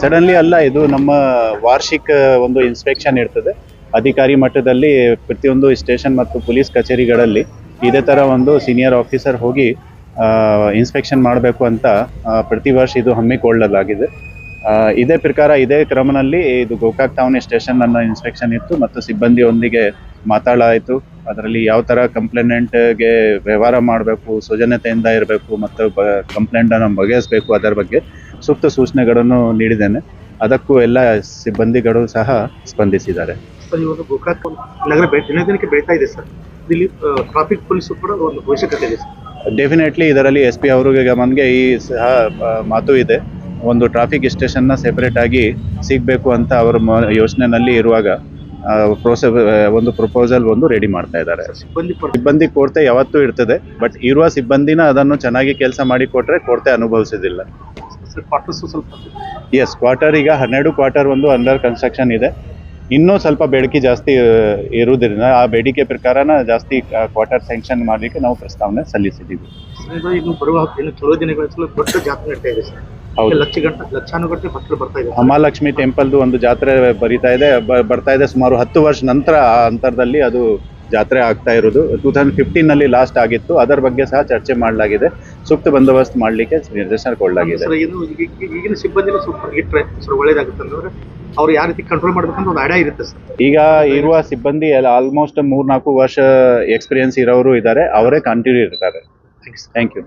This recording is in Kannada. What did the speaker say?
ಸಡನ್ಲಿ ಅಲ್ಲ, ಇದು ನಮ್ಮ ವಾರ್ಷಿಕ ಒಂದು ಇನ್ಸ್ಪೆಕ್ಷನ್ ಇರ್ತದೆ. ಅಧಿಕಾರಿ ಮಟ್ಟದಲ್ಲಿ ಪ್ರತಿಯೊಂದು ಸ್ಟೇಷನ್ ಮತ್ತು ಪೊಲೀಸ್ ಕಚೇರಿಗಳಲ್ಲಿ ಇದೇ ಥರ ಒಂದು ಸೀನಿಯರ್ ಆಫೀಸರ್ ಹೋಗಿ ಇನ್ಸ್ಪೆಕ್ಷನ್ ಮಾಡಬೇಕು ಅಂತ ಪ್ರತಿ ವರ್ಷ ಇದು ಹಮ್ಮಿಕೊಳ್ಳಲಾಗಿದೆ. ಇದೇ ಪ್ರಕಾರ ಇದೇ ಕ್ರಮದಲ್ಲಿ ಇದು ಗೋಕಾಕ್ ಟೌನ್ ಸ್ಟೇಷನ್ ನನ್ನ ಇನ್ಸ್ಪೆಕ್ಷನ್ ಇತ್ತು ಮತ್ತು ಸಿಬ್ಬಂದಿಯೊಂದಿಗೆ ಮಾತಾಡಾಯಿತು. ಅದರಲ್ಲಿ ಯಾವ ಥರ ಕಂಪ್ಲೇನೆಂಟ್ಗೆ ವ್ಯವಹಾರ ಮಾಡಬೇಕು ಸೌಜನ್ಯತೆಯಿಂದ ಇರಬೇಕು ಮತ್ತು ಬ ಕಂಪ್ಲೇಂಟನ್ನು ಬಗೆಹರಿಸಬೇಕು ಅದರ ಬಗ್ಗೆ ಸೂಕ್ತ ಸೂಚನೆಗಳನ್ನು ನೀಡಿದ್ದೇನೆ. ಅದಕ್ಕೂ ಎಲ್ಲ ಸಿಬ್ಬಂದಿಗಳು ಸಹ ಸ್ಪಂದಿಸಿದ್ದಾರೆ. ಸರ್ ಇವಾಗ ಗೋಕಾಕ್ ನಗರ ಬೆ- ದಿನ ದಿನಕ್ಕೆ ಬೆಳೀತಾ ಇದೆ ಸರ್. ಇಲ್ಲಿ ಟ್ರಾಫಿಕ್ ಪೊಲೀಸರು ಕೂಡ ಒಂದು ಅವಶ್ಯಕತೆ ಇದೆ ಸರ್. ಡೆಫಿನೆಟ್ಲಿ ಇದರಲ್ಲಿ ಎಸ್ ಪಿ ಅವರಿಗೆ ಗಮನಿಗೆ ಈ ಸಹ ಆ, ಮಾತು ಇದೆ. ಒಂದು ಟ್ರಾಫಿಕ್ ಸ್ಟೇಷನ್ನ ಸೆಪರೇಟ್ ಆಗಿ ಸಿಗಬೇಕು ಅಂತ ಅವರ ಮ- ಯೋಚನೆನಲ್ಲಿ ಇರುವಾಗ ಪ್ರೋಸೆ ಒಂದು ಪ್ರಪೋಸಲ್ ಒಂದು ರೆಡಿ ಮಾಡ್ತಾ ಇದ್ದಾರೆ. ಸಿಬ್ಬಂದಿ ಕೊರತೆ ಯಾವತ್ತೂ ಇರ್ತದೆ ಬಟ್ ಇರುವ ಸಿಬ್ಬಂದಿನ ಅದನ್ನು ಚೆನ್ನಾಗಿ ಕೆಲಸ ಮಾಡಿ ಕೊಟ್ರೆ ಕೊರತೆ ಅನುಭವಿಸೋದಿಲ್ಲ ಎಸ್ ಕ್ವಾರ್ಟರ್ ಈಗ ಹನ್ನೆರಡು ಕ್ವಾರ್ಟರ್ ಒಂದು ಅಂಡರ್ ಕನ್ಸ್ಟ್ರಕ್ಷನ್ ಇದೆ. ಇನ್ನೂ ಸ್ವಲ್ಪ ಬೇಡಿಕೆ ಜಾಸ್ತಿ ಇರುವುದರಿಂದ ಆ ಬೇಡಿಕೆ ಪ್ರಕಾರನ ಜಾಸ್ತಿ ಕ್ವಾರ್ಟರ್ ಸ್ಯಾಂಕ್ಷನ್ ಮಾಡಲಿಕ್ಕೆ ನಾವು ಪ್ರಸ್ತಾವನೆ ಸಲ್ಲಿಸಿದ್ದೀವಿ. ಬರುವ ಕೆಲವು ದೊಡ್ಡ ಜಾತ್ರೆ ಲಕ್ಷಾನುಗಟ್ಟಲೆ ಭಕ್ತರು ಬರ್ತಾ ಇದ್ದಾರೆ. ಮಹಾಲಕ್ಷ್ಮಿ ಟೆಂಪಲ್ದು ಒಂದು ಜಾತ್ರೆ ಬರೀತಾ ಇದೆ. ಬರ್ತಾ ಇದೆ ಸುಮಾರು ಹತ್ತು ವರ್ಷ ನಂತರ ಆ ಅಂತರದಲ್ಲಿ ಅದು ಜಾತ್ರೆ ಆಗ್ತಾ ಇರೋದು. ಟೂ ತೌಸಂಡ್ ಫಿಫ್ಟೀನಲ್ಲಿ ಲಾಸ್ಟ್ ಆಗಿತ್ತು. ಅದರ ಬಗ್ಗೆ ಸಹ ಚರ್ಚೆ ಮಾಡಲಾಗಿದೆ. ಸೂಕ್ತ ಬಂದೋಬಸ್ತ್ ಮಾಡಲಿಕ್ಕೆ ನಿರ್ದೇಶನ ಕೊಡಲಾಗಿದೆ ಈಗಿನ ಸಿಬ್ಬಂದಿನ ಸ್ವಲ್ಪ ಇಟ್ಟರೆ ಅವ್ರು ಯಾವ ರೀತಿ ಕಂಟ್ರೋಲ್ ಮಾಡ್ಬೇಕಂತ ಒಂದು ಐಡಿಯಾ ಇರುತ್ತೆ ಸರ್. ಈಗ ಇರುವ ಸಿಬ್ಬಂದಿ ಆಲ್ಮೋಸ್ಟ್ ಮೂರ್ನಾಲ್ಕು ವರ್ಷ ಎಕ್ಸ್ಪೀರಿಯನ್ಸ್ ಇರೋರು ಇದ್ದಾರೆ. ಅವರೇ ಕಂಟಿನ್ಯೂ ಇರ್ತಾರೆ. Thank you